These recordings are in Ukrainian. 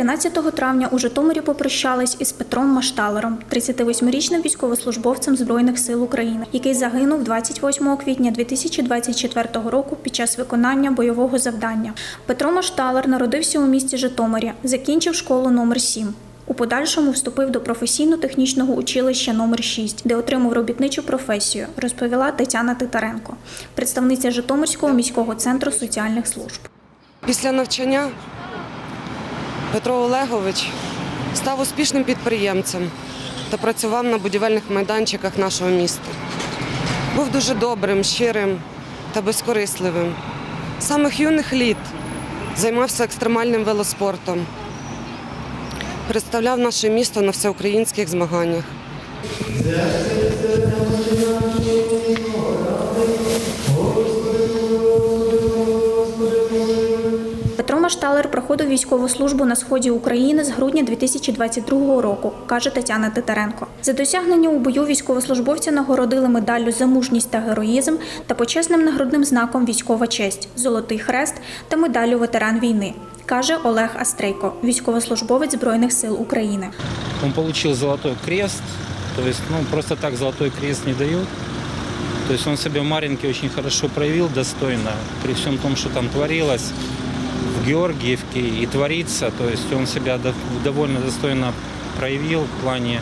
13 травня у Житомирі попрощались із Петром Машталером, 38-річним військовослужбовцем Збройних сил України, який загинув 28 квітня 2024 року під час виконання бойового завдання. Петро Машталер народився у місті Житомирі, закінчив школу номер 7. У подальшому вступив до професійно-технічного училища номер 6 де отримав робітничу професію, розповіла Тетяна Титаренко, представниця Житомирського міського центру соціальних служб. Після навчання Петро Олегович став успішним підприємцем та працював на будівельних майданчиках нашого міста. Був дуже добрим, щирим та безкорисливим. З самих юних літ займався екстремальним велоспортом, представляв наше місто на всеукраїнських змаганнях. Петро Машталер проходив військову службу на сході України з грудня 2022 року, каже Тетяна Титаренко. За досягнення у бою військовослужбовця нагородили медаллю за мужність та героїзм та почесним нагрудним знаком Військова честь, Золотий хрест та медаллю ветеран війни, каже Олег Астрейко, військовослужбовець Збройних сил України. Он получил золотой крест, то ну, просто так золотой крест не дают. То есть он себя в Маринке очень хорошо проявил достойно, при всем том, что там творилось в Георгиевке и творится, то есть он себя довольно достойно проявил в плане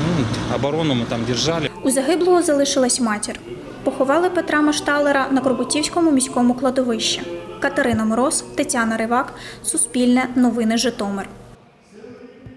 ну, оборону мы там держали. У загиблого залишилась матір. Поховали Петра Машталера на Корбутівському міському кладовищі. Катерина Мороз, Тетяна Ривак, Суспільне, Новини Житомир.